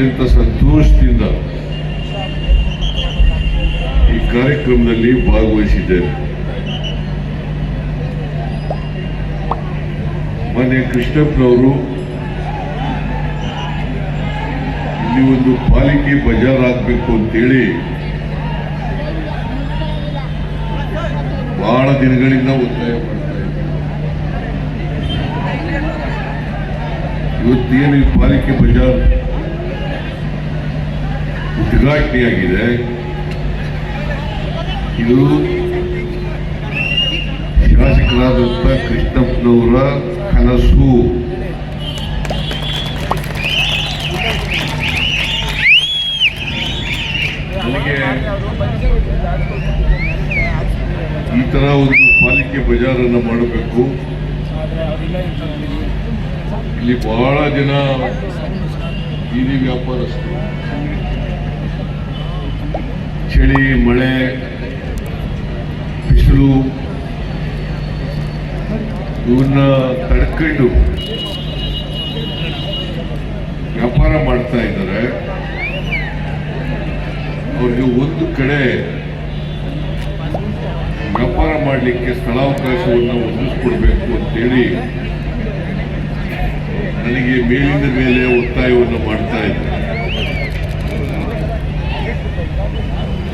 ಅತ್ಯಂತ ಸಂತೋಷದಿಂದ ಈ ಕಾರ್ಯಕ್ರಮದಲ್ಲಿ ಭಾಗವಹಿಸಿದ್ದೇನೆ. ಮನೆ ಕೃಷ್ಣಪ್ಪನವರು ಇಲ್ಲಿ ಒಂದು ಪಾಲಿಕೆ ಬಜಾರ್ ಆಗಬೇಕು ಅಂತೇಳಿ ಬಹಳ ದಿನಗಳಿಂದ ಒತ್ತಾಯ ಮಾಡ್ತಾ ಇವತ್ತೇನು ಈ ಪಾಲಿಕೆ ಬಜಾರ್ ಉದ್ಘಾಟನೆಯಾಗಿದೆ ಇದು ಶಾಸಕರಾದಂಥ ಕೃಷ್ಣಪ್ಪನವರ ಕನಸು. ಈ ತರ ಒಂದು ಪಾಲಿಕೆ ಬಜಾರನ್ನು ಮಾಡಬೇಕು. ಇಲ್ಲಿ ಬಹಳ ಜನ ಬೀದಿ ವ್ಯಾಪಾರಸ್ಥರು. ಚಳಿ, ಮಳೆ, ಬಿಸಿಲು ಇವನ್ನ ತಡ್ಕೊಂಡು ವ್ಯಾಪಾರ ಮಾಡ್ತಾ ಇದ್ದಾರೆ. ಅವ್ರಿಗೆ ಒಂದು ಕಡೆ ವ್ಯಾಪಾರ ಮಾಡಲಿಕ್ಕೆ ಸ್ಥಳಾವಕಾಶವನ್ನು ಒದಗಿಸ್ಕೊಡ್ಬೇಕು ಅಂತೇಳಿ ನನಗೆ ಮೇಲಿನ ಮೇಲೆ ಒತ್ತಾಯವನ್ನು ಮಾಡ್ತಾ ಇದ್ದೆ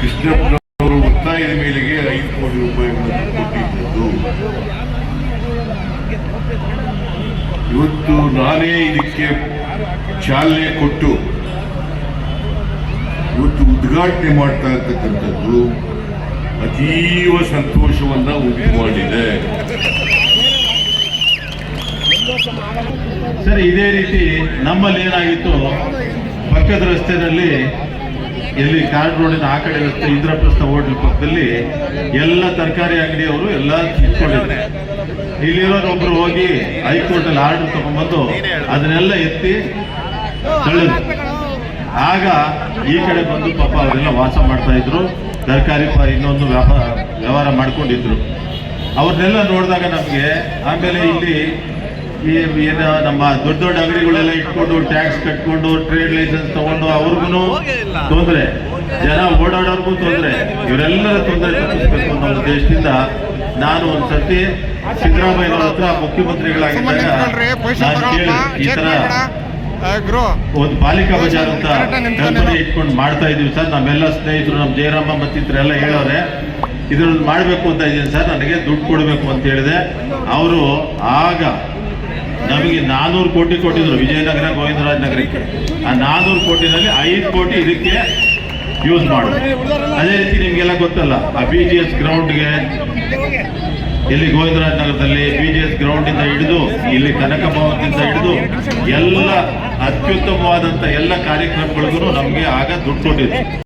ಕೃಷ್ಣಪ್ಪನವರು ಒತ್ತಾಯದ ಮೇಲೆಗೆ ಐದು ಕೋಟಿ ರೂಪಾಯಿಗಳನ್ನು ಕೊಟ್ಟಿದ್ದದ್ದು ಇವತ್ತು ನಾನೇ ಇದಕ್ಕೆ ಚಾಲನೆ ಕೊಟ್ಟು ಇವತ್ತು ಉದ್ಘಾಟನೆ ಮಾಡ್ತಾ ಇರ್ತಕ್ಕಂಥದ್ದು ಅತೀವ ಸಂತೋಷವನ್ನ ಉಂಟು ಮಾಡಿದೆ. ಸರ್, ಇದೇ ರೀತಿ ನಮ್ಮಲ್ಲಿ ಏನಾಗಿತ್ತು ಪಕ್ಕದ ರಸ್ತೆನಲ್ಲಿ ಎಲ್ಲಿ ಕಾರ್ಡ್ ರೋಡಿನ ಆ ಕಡೆ ರಸ್ತೆ ಇಂದ್ರಪ್ರಸ್ಥ ಹೋಟೆಲ್ ಪಕ್ಕದಲ್ಲಿ ಎಲ್ಲ ತರಕಾರಿ ಅಂಗಡಿಯವರು ಎಲ್ಲ ಇಟ್ಕೊಂಡಿದ್ದಾರೆ. ಇಲ್ಲಿರೋರು ಒಬ್ರು ಹೋಗಿ ಹೈಕೋರ್ಟ್ ಅಲ್ಲಿ ಆರ್ಡರ್ ತಗೊಂಡ್ಬಂದು ಅದನ್ನೆಲ್ಲ ಎತ್ತಿ ತಳ್ಳಿದ್ರು. ಆಗ ಈ ಕಡೆ ಬಂದು ಪಾಪ ಅವರೆಲ್ಲ ವಾಸ ಮಾಡ್ತಾ ಇದ್ರು, ತರಕಾರಿ ಇನ್ನೊಂದು ವ್ಯಾಪಾರ ವ್ಯವಹಾರ ಮಾಡ್ಕೊಂಡಿದ್ರು. ಅವ್ರನ್ನೆಲ್ಲ ನೋಡಿದಾಗ ನಮಗೆ ಆಮೇಲೆ ಇಲ್ಲಿ ಈ ಏನು ನಮ್ಮ ದೊಡ್ಡ ದೊಡ್ಡ ಅಂಗಡಿಗಳೆಲ್ಲ ಇಟ್ಕೊಂಡು ಟ್ಯಾಕ್ಸ್ ಕಟ್ಕೊಂಡು ಟ್ರೇಡ್ ಲೈಸೆನ್ಸ್ ತಗೊಂಡು ಅವ್ರಿಗೂ ತೊಂದರೆ. ಜನ ಓಡಾಡೋರ್ಗೂ ತೊಂದರೆ. ಇವರೆಲ್ಲರ ತೊಂದರೆ ತಪ್ಪಿಸ್ಬೇಕು ಅನ್ನೋ ಉದ್ದೇಶದಿಂದ ನಾನು ಒಂದ್ಸತಿ ಸಿದ್ದರಾಮಯ್ಯನವ್ರ ಹತ್ರ ಮುಖ್ಯಮಂತ್ರಿಗಳಾಗಿದ್ದಾಗ ಈ ತರ ಒಂದು ಬಾಲಿಕಾ ಬಜಾರ್ ಅಂತ ಕಲ್ಪನೆ ಇಟ್ಕೊಂಡು ಮಾಡ್ತಾ ಇದೀವಿ ಸರ್. ನಮ್ಮೆಲ್ಲ ಸ್ನೇಹಿತರು ನಮ್ಮ ಜಯರಾಮ ಮತ್ತಿತರೆಲ್ಲ ಹೇಳೋರೆ. ಇದನ್ನ ಮಾಡಬೇಕು ಅಂತ ಇದ್ದೀನಿ ಸರ್. ನನಗೆ ದುಡ್ಡು ಕೊಡಬೇಕು ಅಂತ ಹೇಳಿದೆ. ಅವರು ಆಗ ನಮಗೆ ನಾನೂರು ಕೋಟಿ ಕೊಟ್ಟಿದ್ರು, ವಿಜಯನಗರ ಗೋವಿಂದರಾಜ ನಗರಕ್ಕೆ ಆ ನಾನ್ನೂರು ಕೋಟಿನಲ್ಲಿ ಐದು ಕೋಟಿ ಇದಕ್ಕೆ ಯೂಸ್ ಮಾಡೋದು ಅದೇ ರೀತಿ ನಿಮಗೆಲ್ಲ ಗೊತ್ತಲ್ಲ, ಆ ಬಿ ಜಿ ಎಸ್ ಗ್ರೌಂಡ್ಗೆ ಇಲ್ಲಿ ಗೋವಿಂದರಾಜ್ ನಗರದಲ್ಲಿ ಬಿ ಜಿ ಎಸ್ ಗ್ರೌಂಡ್ ಇಂದ ಹಿಡಿದು, ಇಲ್ಲಿ ಕನಕ ಭವನದಿಂದ ಹಿಡಿದು ಎಲ್ಲ ಅತ್ಯುತ್ತಮವಾದಂಥ ಎಲ್ಲ ಕಾರ್ಯಕ್ರಮಗಳಿಗೂ ನಮಗೆ ಆಗ ದುಡ್ಡು ಕೊಟ್ಟಿದ್ರು.